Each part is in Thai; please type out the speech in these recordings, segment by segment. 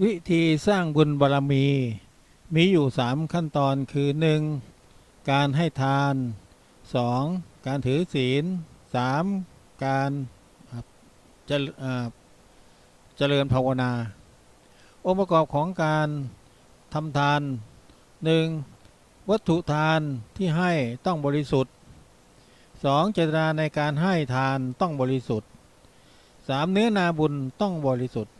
วิธีสร้างบุญบารรมี มีอยู่สามขั้นตอนคือหนึ่งการให้ทานสองการถือศีลสามการเจริญอ่าเจริญภาวนา องค์ประกอบของการทำทานหนึ่งวัตถุทานที่ให้ต้องบริสุทธิ์สองเจตนาในการให้ทานต้องบริสุทธิ์สามเนื้อนาบุญต้องบริสุทธิ์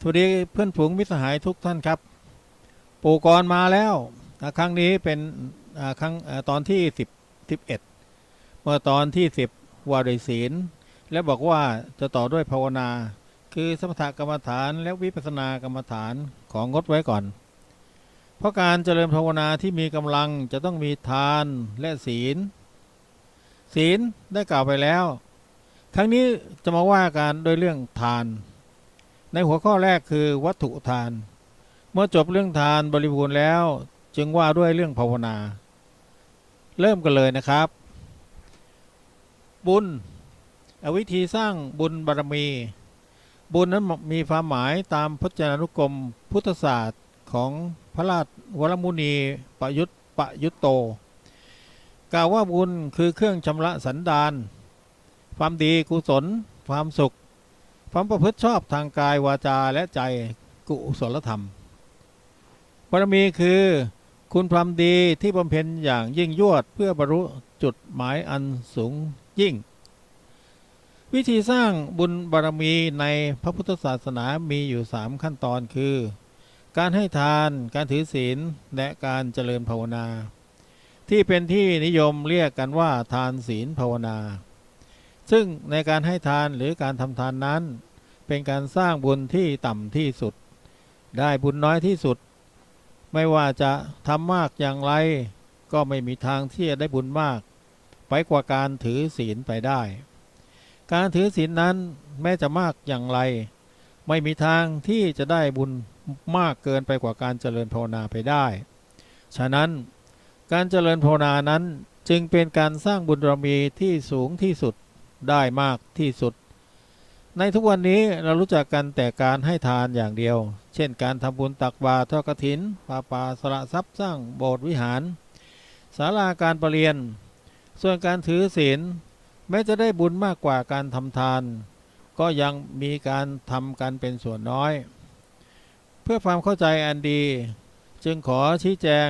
สวัสดีเพื่อนฝูงมิตรสหายทุกท่านครับ ปู่กรมาแล้ว ครั้งนี้เป็นครั้งตอนที่สิบสิบเอ็ดเมื่อตอนที่สิบวาด้วยศีล และบอกว่าจะต่อด้วยภาวนา คือสมถกรรมฐานและวิปัสสนากรรมฐานของงดไว้ก่อน เพราะการเจริญภาวนาที่มีกำลังจะต้องมีทานและศีล ศีลได้กล่าวไปแล้ว ครั้งนี้จะมาว่าการโดยเรื่องทาน ในหัวข้อแรกคือวัตถุทาน เมื่อจบเรื่องทานบริบูรณ์แล้ว จึงว่าด้วยเรื่องภาวนา เริ่มกันเลยนะครับ บุญอวิธีสร้างบุญบารมี บุญนั้นมีความหมายตามพจนานุกรมพุทธศาสตร์ของพระราชวรมุนีประยุทธ์ประยุตโต กล่าวว่าบุญคือเครื่องชำระสันดาน ความดีกุศล ความสุข ความประพฤติชอบทางกายวาจาและใจกุศลธรรมบารมีคือคุณความดีที่บำเพ็ญอย่างยิ่งยวดเพื่อบรรลุจุดหมายอันสูงยิ่ง วิธีสร้างบุญบารมีในพระพุทธศาสนามีอยู่สามขั้นตอนคือ การให้ทาน การถือศีล และการเจริญภาวนา ที่เป็นที่นิยมเรียกกันว่าทานศีลภาวนา ซึ่งในการให้ทานหรือการทำทานนั้น เป็นการสร้างบุญที่ต่ำที่สุด ได้บุญน้อยที่สุด ไม่ว่าจะทำมากอย่างไร ก็ไม่มีทางที่จะได้บุญมาก ไปกว่าการถือศีลไปได้ การถือศีลนั้นแม้จะมากอย่างไร ไม่มีทางที่จะได้บุญมากเกินไปกว่าการเจริญภาวนาไปได้ ฉะนั้นการเจริญภาวนานั้นจึงเป็นการสร้างบุญบารมีที่สูงที่สุด ได้มากที่สุด ในทุกวันนี้เรารู้จักกันแต่การให้ทานอย่างเดียว เช่นการทำบุญตักบาตรทอดกฐินปาปาสละทรัพย์สร้างโบสถ์วิหารศาลาการประเรียน ส่วนการถือศีลแม้จะได้บุญมากกว่าการทำทาน ก็ยังมีการทำกันเป็นส่วนน้อย เพื่อความเข้าใจอันดี จึงขอชี้แจง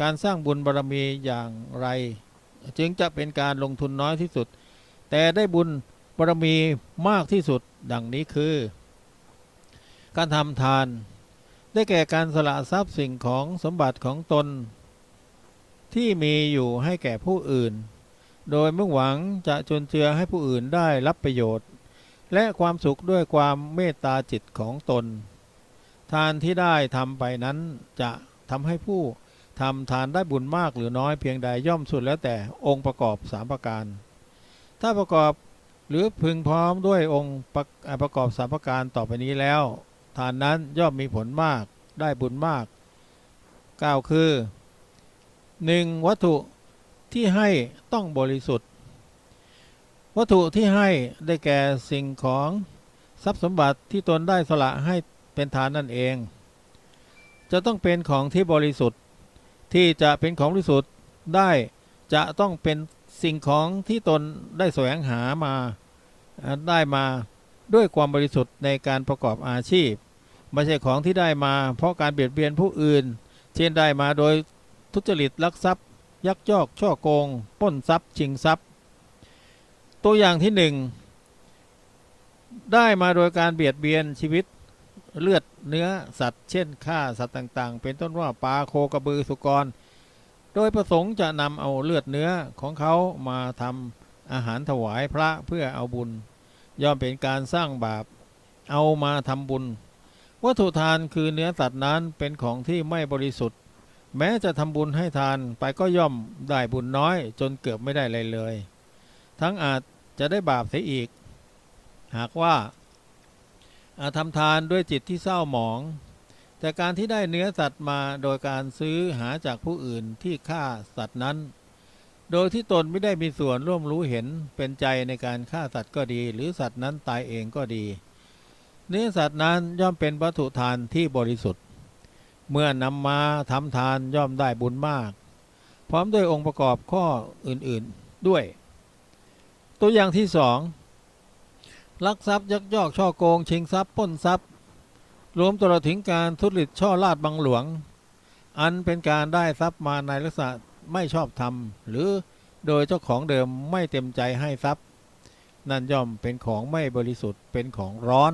การสร้างบุญบารรมีอย่างไร จึงจะเป็นการลงทุนน้อยที่สุด แต่ได้บุญบารมีมากที่สุดดังนี้คือ การทำทาน ได้แก่การสละทรัพย์สิ่งของสมบัติของตน ที่มีอยู่ให้แก่ผู้อื่น โดยมุ่งหวังจะจนเจือให้ผู้อื่นได้รับประโยชน์ และความสุขด้วยความเมตตาจิตของตน ทานที่ได้ทำไปนั้นจะทำให้ผู้ทำทานได้บุญมากหรือน้อยเพียงใดย่อมสุดแล้วแต่องค์ประกอบสามประการ ถ้าประกอบหรือพึงพร้อมด้วยองค์ประประกอบสามประการต่อไปนี้แล้ว ทานนั้นย่อมมีผลมากได้บุญมากกล่าวคือ 1. วัตถุที่ให้ต้องบริสุทธิ์ วัตถุที่ให้ได้แก่สิ่งของทรัพย์สมบัติที่ตนได้สละให้เป็นทานนั่นเอง จะต้องเป็นของที่บริสุทธิ์ ที่จะเป็นของบริสุทธิ์ได้จะต้องเป็น สิ่งของที่ตนได้แสวงหามาได้มาด้วยความบริสุทธิ์ในการประกอบอาชีพ ไม่ใช่ของที่ได้มา เพราะการเบียดเบียนผู้อื่น เช่นได้มาโดยทุจริตลักทรัพย์ ยักยอกช่อโกงป้นทรัพย์ชิงทรัพย์ ตัวอย่างที่หนึ่งได้มาโดยการเบียดเบียนชีวิตเลือดเนื้อสัตว์ เช่นฆ่าสัตว์ต่างๆ เป็นต้นว่าปลาโคกระบือสุกร โดยประสงค์จะนำเอาเลือดเนื้อของเขามาทำอาหารถวายพระเพื่อเอาบุญ ย่อมเป็นการสร้างบาป เอามาทำบุญ วัตถุทานคือเนื้อสัตว์นั้นเป็นของที่ไม่บริสุทธิ์ แม้จะทำบุญให้ทานไปก็ย่อมได้บุญน้อย จนเกือบไม่ได้เลยเลย ทั้งอาจจะได้บาปเสียอีก หากว่าอาทำทานด้วยจิตที่เศร้าหมอง แต่การที่ได้เนื้อสัตว์มาโดยการซื้อหาจากผู้อื่นที่ฆ่าสัตว์นั้น โดยที่ตนไม่ได้มีส่วนร่วมรู้เห็นเป็นใจในการฆ่าสัตว์ก็ดี หรือสัตว์นั้นตายเองก็ดี เนื้อสัตว์นั้นย่อมเป็นวัตถุทานที่บริสุทธิ์ เมื่อนำมาทำทานย่อมได้บุญมาก พร้อมด้วยองค์ประกอบข้ออื่นๆด้วย ตัวอย่างที่สองลักทรัพย์ยักยอกช่อโกงชิงทรัพย์ป้นทรัพย์ รวมตลอดถึงการทุจริตช่อลาดบังหลวง อันเป็นการได้ทรัพย์มาในลักษณะไม่ชอบธรรม หรือโดยเจ้าของเดิมไม่เต็มใจให้ทรัพย์ นั่นย่อมเป็นของไม่บริสุทธิ์เป็นของร้อน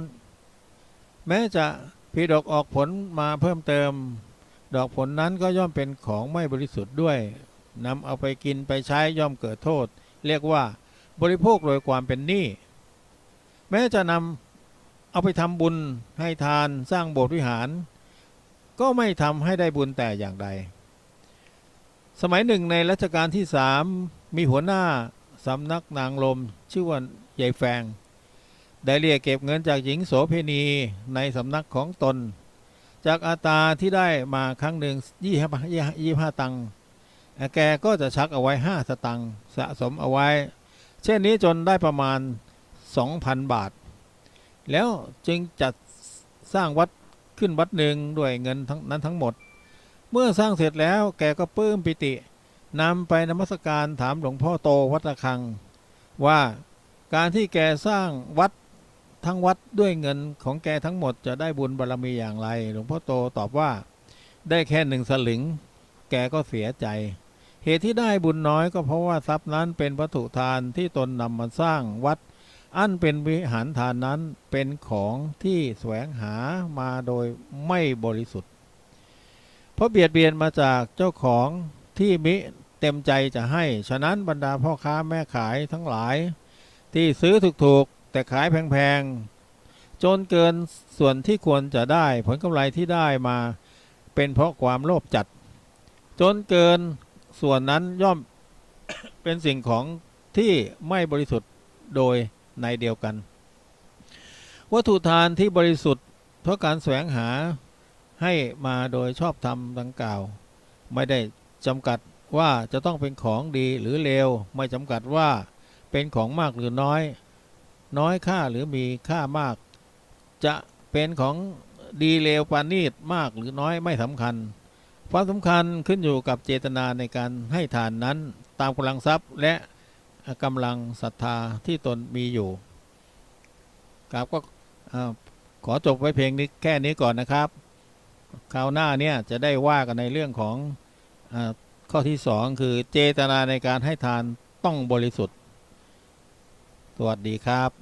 แม้จะพีดอกออกผลมาเพิ่มเติม ดอกผลนั้นก็ย่อมเป็นของไม่บริสุทธิ์ด้วยนำเอาไปกินไปใช้ย่อมเกิดโทษ เรียกว่า บริโภคโดยความเป็นหนี้แม้จะนำ เอาไปทำบุญให้ทานสร้างโบสถ์วิหาร ก็ไม่ทำให้ได้บุญแต่อย่างใด สมัยหนึ่งในรัชกาลที่สามมีหัวหน้าสำนักนางลม ชื่อว่ายายแฟง ได้เรียกเก็บเงินจากหญิงโสเพณีในสำนักของตน จากอาตาที่ได้มาครั้งหนึ่งยี่ห้ายี่ห้าตังค์แกก็จะชักเอาไว้ห้าสตังค์สะสมเอาไว้ เช่นนี้จนได้ประมาณสองพันบาท แล้วจึงจัดสร้างวัดขึ้นวัดหนึ่งด้วยเงินทั้งนั้นทั้งหมด เมื่อสร้างเสร็จแล้วแกก็ปลื้มปิตินำไปนมัสการถามหลวงพ่อโตวัดระฆัง ว่าการที่แกสร้างวัดทั้งวัดด้วยเงินของแกทั้งหมดจะได้บุญบารรมีอย่างไร หลวงพ่อโตตอบว่าได้แค่หนึ่งสลึง แกก็เสียใจ เหตุที่ได้บุญน้อยก็เพราะว่าทรัพย์นั้นเป็นวัตถุทานที่ตนนำมาสร้างวัด อันเป็นวิหารทานนั้นเป็นของที่แสวงหามาโดยไม่บริสุทธิ์ เพราะเบียดเบียนมาจากเจ้าของที่มิเต็มใจจะให้ ฉะนั้นบรรดาพ่อค้าแม่ขายทั้งหลาย ที่ซื้อถูกๆแต่ขายแพงๆ จนเกินส่วนที่ควรจะได้ผลกำไรที่ได้มา เป็นเพราะความโลภจัด จนเกินส่วนนั้นย่อมเป็นสิ่งของที่ไม่บริสุทธิ์โดย ในเดียวกัน วัตถุทานที่บริสุทธิ์เพราะการแสวงหาให้มาโดยชอบธรรมดังกล่าว ไม่ได้จำกัดว่าจะต้องเป็นของดีหรือเลวไม่จำกัดว่าเป็นของมากหรือน้อย น้อยค่าหรือมีค่ามาก จะเป็นของดีเลวปานนีดมากหรือน้อยไม่สำคัญ ความสำคัญขึ้นอยู่กับเจตนาในการให้ทานนั้น ตามกำลังทรัพย์และ กำลังศรัทธาที่ตนมีอยู่ครับก็ขอจบไว้เพลงนี้แค่นี้ก่อนนะครับ คราวหน้าเนี่ยจะได้ว่ากันในเรื่องของอข้อที่สองคือเจตนาในการให้ทานต้องบริสุทธิ์ สวัสดีครับ